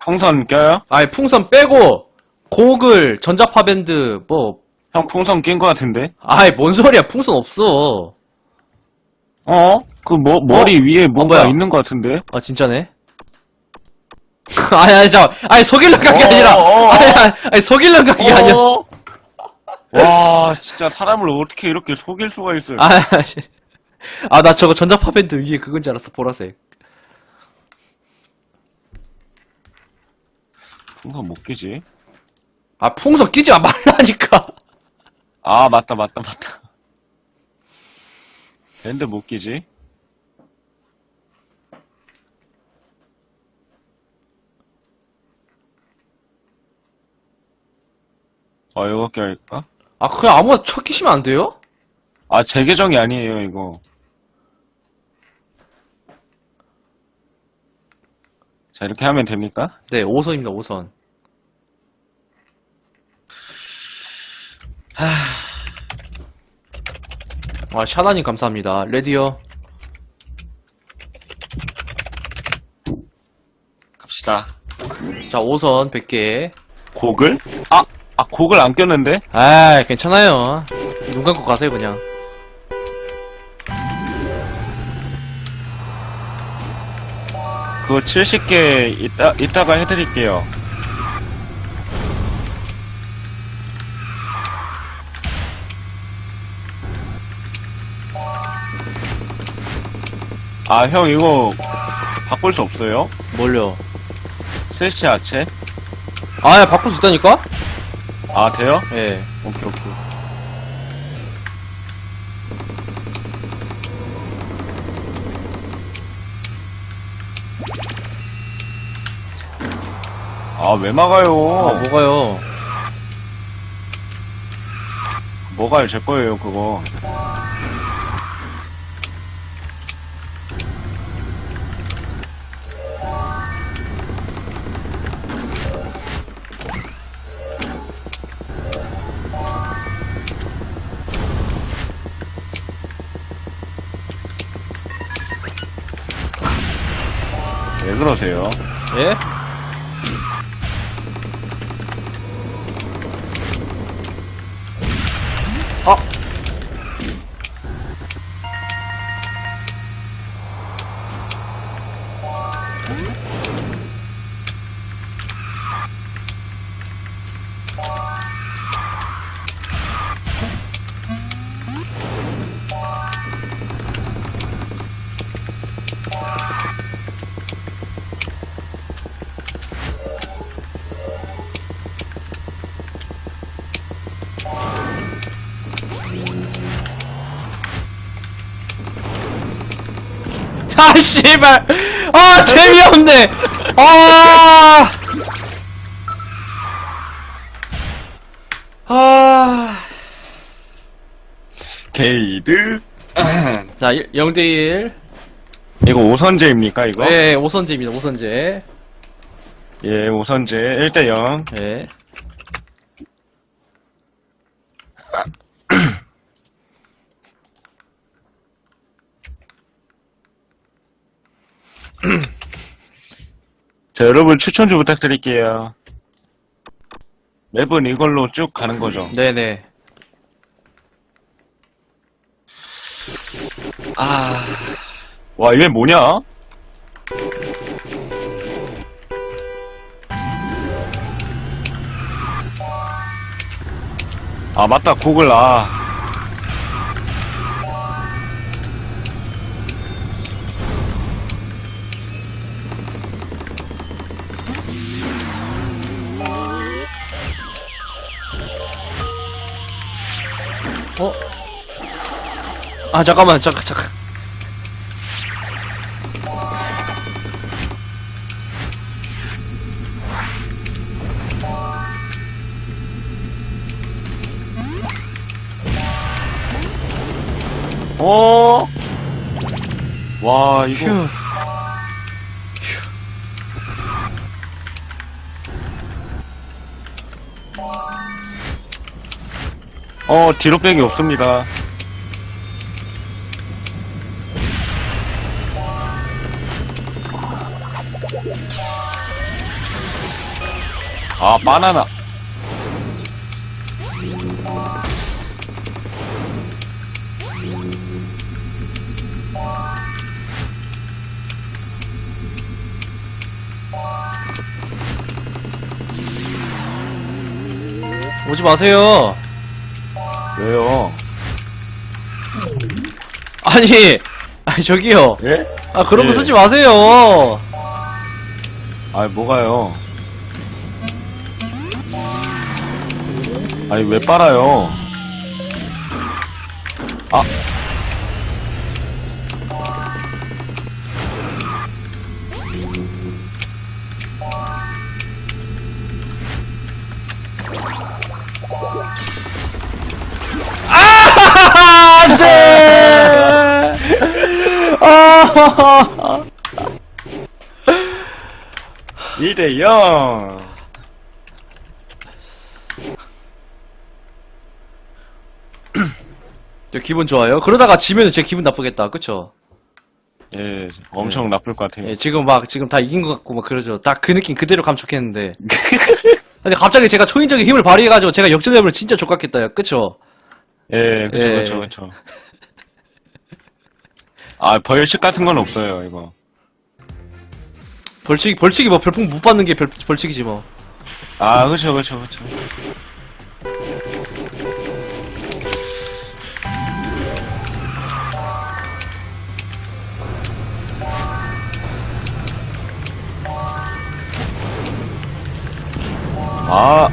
풍선 껴요? 아니, 풍선 빼고, 고글, 전자파밴드, 뭐, 형 풍선 낀 거 같은데? 아이, 뭔 소리야. 풍선 없어. 어? 그 뭐, 머리 위에 뭔가 뭐야? 있는 거 같은데? 아, 진짜네? 아니, 아니, 잠깐 아니, 속일러 간게 어, 아니라, 어, 어. 아니, 아니, 아니, 속일러 간게 아니라, 어? 와, 진짜 사람을 어떻게 이렇게 속일 수가 있어요. 아, 아니. 아, 나 저거 전자파밴드 위에 그건 줄 알았어, 보라색. 풍선 못 끼지? 아, 풍선 끼지 말라니까. 아, 맞다, 맞다, 맞다. 밴드 못 끼지? 어, 이거 껴야겠다. 아, 그냥 아무나 쳐 끼시면 안 돼요? 아, 제 계정이 아니에요, 이거. 자, 이렇게 하면 됩니까? 네, 5선입니다, 5선. 하... 아, 샤나님 감사합니다. 레디요. 갑시다. 자, 5선 100개. 곡을? 아, 아, 곡을 안 꼈는데? 아, 괜찮아요. 눈 감고 가세요, 그냥. 그거 70개 이따, 이따가 해드릴게요. 아, 형, 이거 바꿀 수 없어요? 뭘요? 셋시 아체? 아, 야, 바꿀 수 있다니까? 아, 돼요? 예. 오케이, 오케이. 아, 왜 막아요? 아, 뭐가요? 뭐가요? 제 거예요, 그거. 왜 그러세요? 예? 아, 씨발! 아, 재미없네! 아! 아. 게이드? 자, 0대1. 이거 오선제입니까, 이거? 예, 오선제입니다, 오선제. 예, 오선제 1대0. 예. 자, 여러분 추천 좀 부탁드릴게요. 맵은 이걸로 쭉 가는 거죠. 네네. 아. 와, 이게 뭐냐? 아, 맞다, 곡을, 아. 아, 잠깐만, 잠깐, 잠깐. 어? 와, 이거. 휴. 어, 뒤로 빼기 없습니다. 아, 바나나. 오지 마세요. 왜요? 아니, 아니, 저기요. 예? 아, 그런 거 예. 쓰지 마세요. 아, 뭐가요? 아니, 왜 빨아요? 아. 안 돼! 아, 2대 0. 기분 좋아요. 그러다가 지면 제 기분 나쁘겠다. 그쵸? 예, 엄청 나쁠 것 같아요. 예, 지금 막, 지금 다 이긴 것 같고, 막 그러죠. 딱 그 느낌 그대로 감촉했는데. 근데 갑자기 제가 초인적인 힘을 발휘해가지고 제가 역전해보면 진짜 족같겠다. 그쵸? 예, 그쵸, 예. 그쵸, 그쵸. 아, 벌칙 같은 건 없어요, 이거. 벌칙, 벌칙이 뭐 별풍 못 받는 게 별, 벌칙이지 뭐. 아, 그쵸, 그쵸, 그쵸. 아.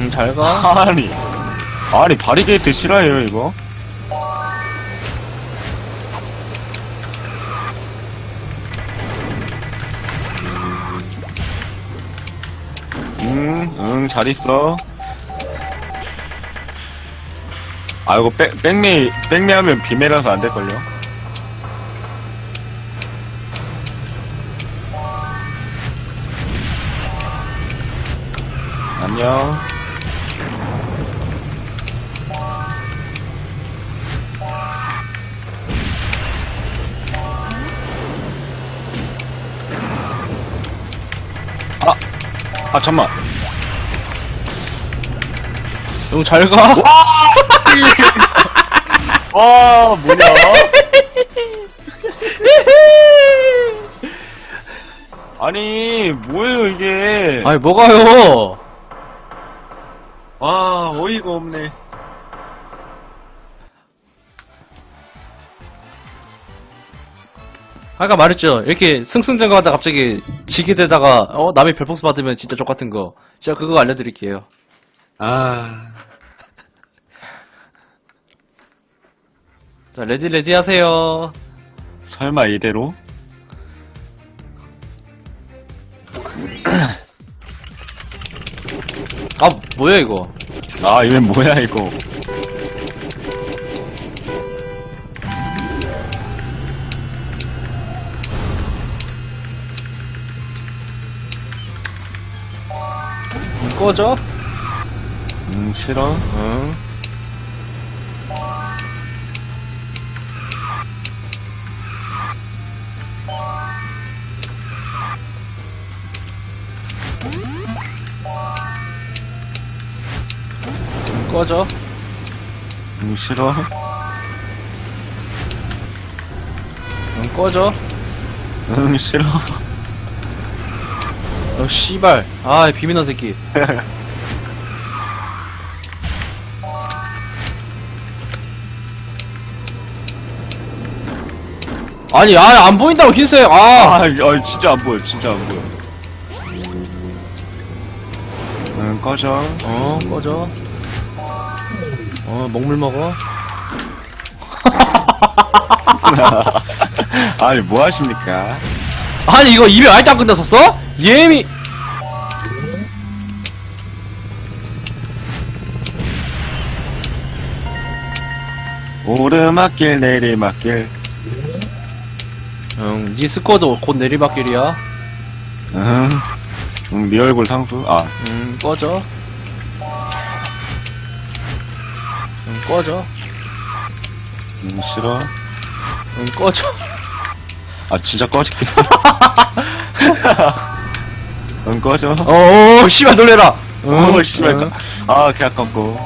음, 잘 가. 아니, 아니 바리게이트 싫어해요 이거? 음, 응, 잘 있어. 아, 이거 백, 백미, 백미 하면 비매라서 안 될걸요? 안녕. 아, 아, 잠만. 형, 잘 가. 와, 뭐냐? 아니, 뭐예요, 이게. 아니, 뭐가요? 와, 어이가 없네. 아까 말했죠. 이렇게 승승장구하다 갑자기 지게 되다가, 어, 남의 별풍수 받으면 진짜 족 같은 거. 제가 그거 알려드릴게요. 아. 자, 레디, 레디 하세요. 설마 이대로? 아, 뭐야, 이거. 아, 이건 뭐야, 이거. 꺼져? 음, 싫어. 응. 음, 꺼져? 음, 싫어. 응, 꺼져? 음, 싫어. 어, 씨발. 아, 비민한 새끼. 아니, 아, 안 보인다고 흰색. 아. 아, 아, 진짜 안 보여, 진짜 안 보여. 음, 꺼져. 어, 꺼져. 어, 먹물 먹어. 아니, 뭐 하십니까? 아니 이거 이별 아직도 안 끝났었어? 예미 오르막길, 내리막길. 응, 니 스쿼드 곧 내리막길이야 응. 응, 네 얼굴 상수. 아, 응 꺼져 응 꺼져 음, 싫어. 응 꺼져 아, 진짜 꺼질게. 응, 꺼져. 어어 씨발 놀래라 응, 어, 씨발. 응. 아, 개 아깝고.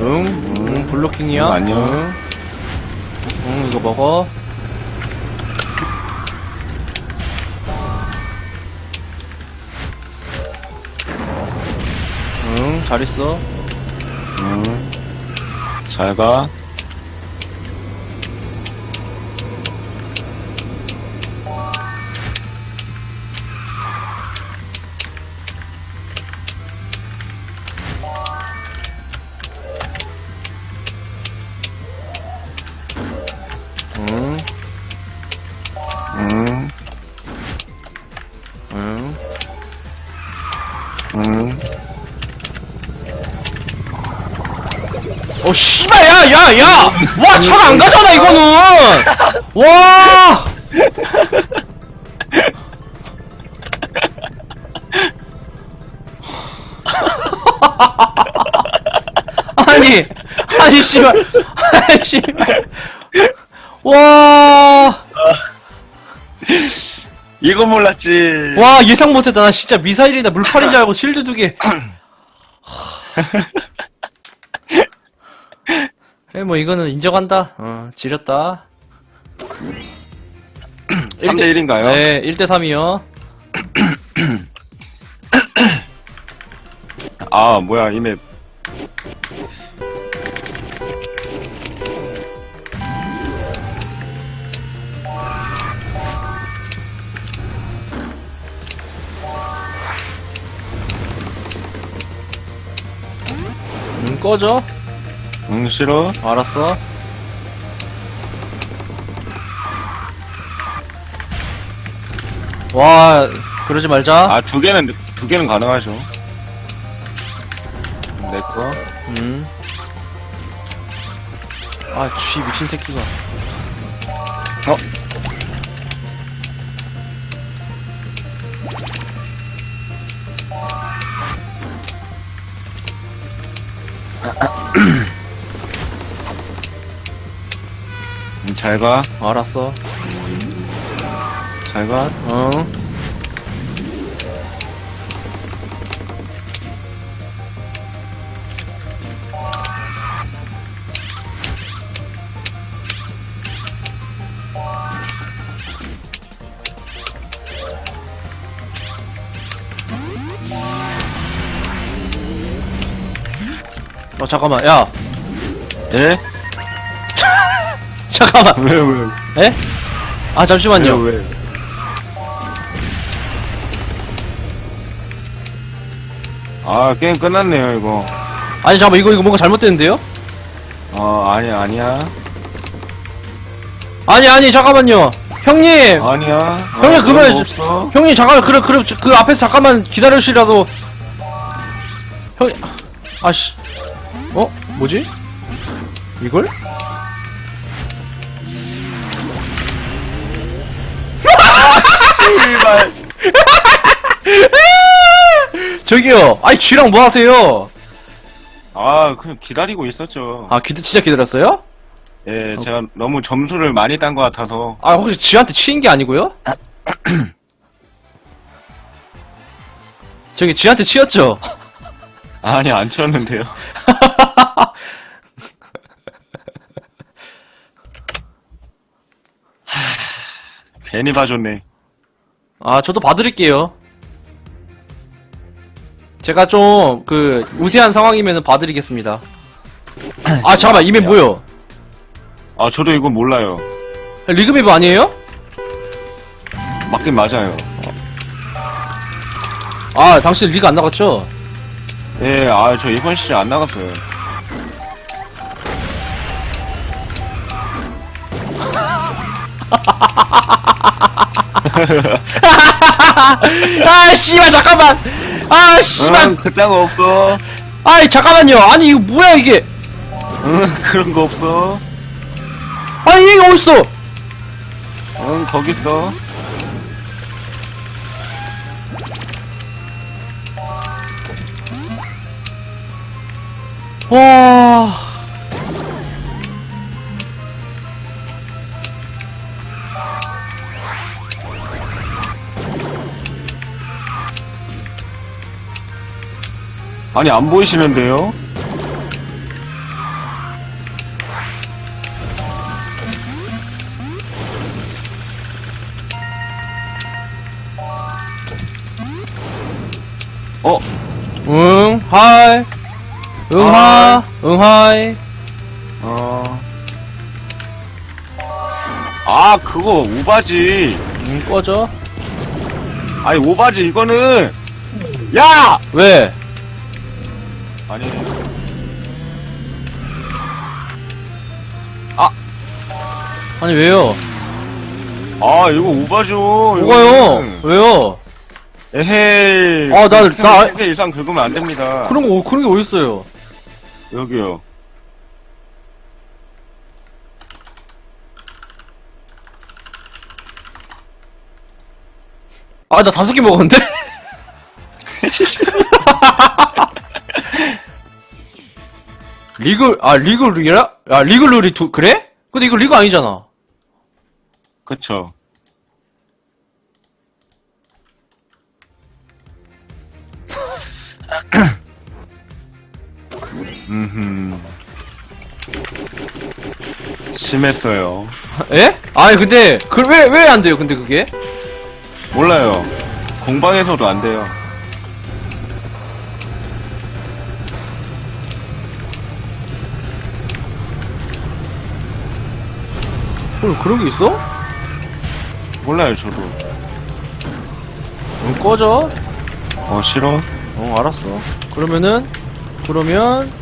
응, 응, 블로킹이야. 응, 안녕. 응. 응, 이거 먹어. 응, 잘했어. 응. 잘 가. 어, 씨발, 야, 야, 야! 와, 차가 안 가잖아, 이거는! 와! 아니, 아니, 씨발. 아니, 씨발. 와! 이거 몰랐지. 와, 예상 못했다. 나 진짜 미사일이나 물팔인 줄 알고 실드 두 개. 그래, 뭐, 이거는 인정한다. 어, 지렸다. 3대 1인가요? 네, 1대 3이요. 아, 뭐야, 이맵. 응, 꺼져. 응, 싫어. 알았어. 와, 그러지 말자. 아, 두 개는, 두 개는 가능하죠. 내 거. 음. 아, 쥐, 미친 새끼가. 잘 가. 알았어. 잘 가. 응. 어, 잠깐만, 야. 예? 잠깐만. 왜, 왜? 에? 아, 잠시만요. 왜, 왜? 아, 게임 끝났네요, 이거. 아니, 잠깐만, 이거, 이거 뭔가 잘못됐는데요? 어, 아니야, 아니야. 아니, 아니, 잠깐만요. 형님! 아니야. 형님, 아, 없어. 형님 잠깐만 그래 그래 저- 그 앞에서 잠깐만 기다려주시라도 형 아씨 어 뭐지 이걸 저기요 아이 쥐랑 뭐 하세요 아, 그냥 기다리고 있었죠. 아 기, 진짜 기다렸어요 예, 제가 너무 점수를 많이 딴 것 같아서. 아 혹시 쥐한테 치인 게 아니고요 저기 쥐한테 치였죠 아니, 안 쳤는데요. 괜히 봐줬네. 아 저도 봐드릴게요 제가 좀 그 우세한 상황이면 봐드리겠습니다 아 잠깐만 이메 뭐요 아, 저도 이거 몰라요. 리그맵 아니에요? 맞긴 맞아요. 아, 당신 리그 안 나갔죠? 예, 아, 저 이번 시즌 안 나갔어요. 아, 씨발, 잠깐만! 아, 씨발! 응, 그딴 거 없어. 아이, 잠깐만요. 아니, 이거 뭐야, 이게? 응, 그런 거 없어. 아니, 이게 어딨어? 응, 거기 있어. 와. 아니, 안 보이시는데요? 어, 응, 하이. 응, 하. 응, 하이. 어. 아, 그거, 오바지. 응, 꺼져. 아니, 오바지, 이거는. 야! 왜? 아니. 아니, 왜요? 아, 이거 오바죠. 뭐가요? 이거는. 왜요? 에헤이. 아, 나- 나- 3개 이상 긁으면 안 됩니다. 그런 거, 그런 게 어딨어요? 여기요. 아, 나 다섯 개 먹었는데? 리그, 아, 리그 룰이라? 아, 리그 룰이 두, 그래? 근데 이거 리그 아니잖아. 그쵸. 음흠. 심했어요. 에? 아니, 근데, 그, 왜, 왜 안 돼요, 근데 그게? 몰라요. 공방에서도 안 돼요. 어, 그런 게 있어? 몰라요, 저도. 응, 꺼져. 어, 싫어? 어, 알았어. 그러면은, 그러면,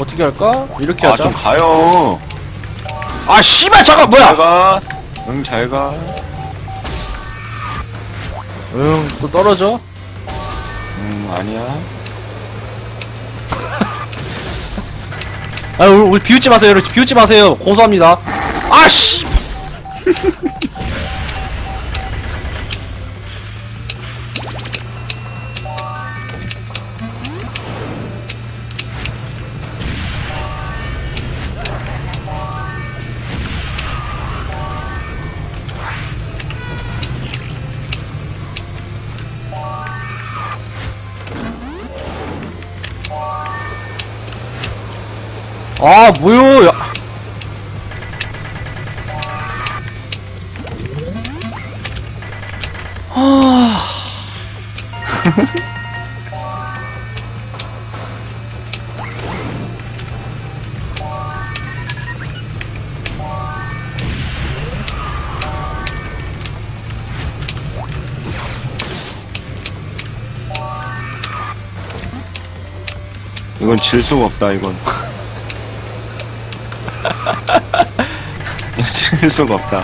어떻게 할까? 이렇게 아, 하자. 좀 가요. 아, 씨발, 잠깐, 뭐야! 잘 가. 응, 잘 가. 응, 또 떨어져. 음, 아니야. 아, 우리, 우리 비웃지 마세요, 여러분. 비웃지 마세요. 고소합니다. 아, 씨! 아, 뭐요? 이건 질 수가 없다, 이건. 질 수가 없다.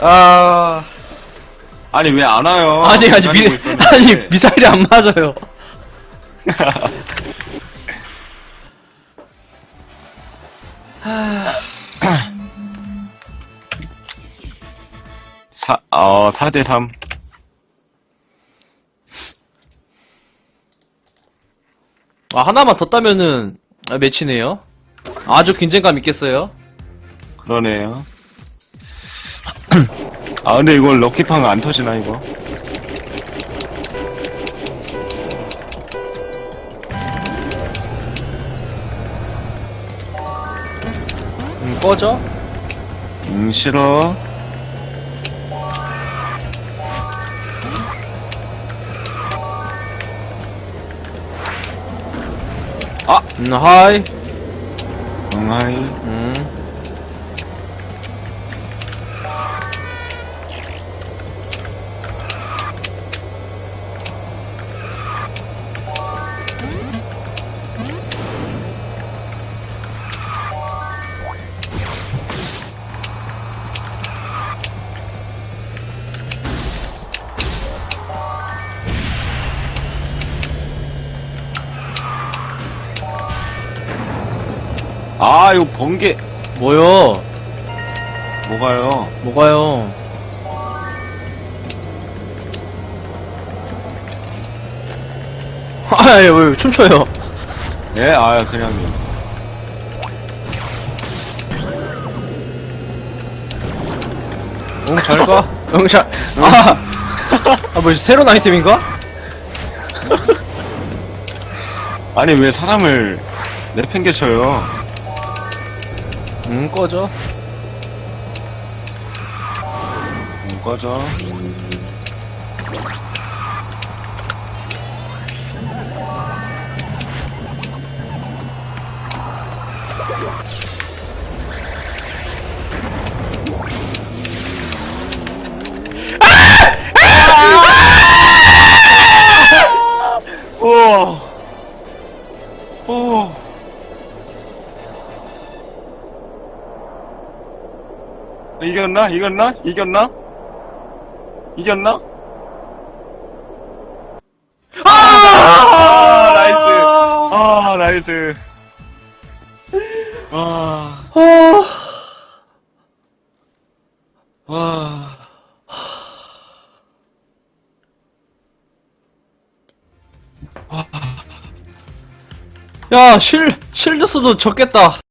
아. 아니, 왜 안 와요? 아니, 아니, 미, 기다리고 있었는데. 아니, 미사일이 안 맞아요. 사, 어, 4대3. 아, 하나만 더 따면은, 아, 매치네요. 아주 긴장감 있겠어요. 그러네요. 아, 근데 이거 럭키팡 안 터지나, 이거? 음, 꺼져. 음, 싫어. 음, 하이. 응, 하이. 음. 아, 이거 번개. 뭐요? 뭐가요? 뭐가요? 아, 예, 왜, 춤춰요? 예, 아, 그냥요. 응, 잘 가. 응, 잘, 아, 아, 뭐, 새로운 아이템인가? 아니, 왜 사람을 내팽개쳐요? 응, 꺼져. 음, 꺼져. 이겼나? 이겼나? 이겼나? 이겼나? 아! 나이스. 아, 나이스. 아, 어, 와. 야, 실, 실드 써도 적겠다.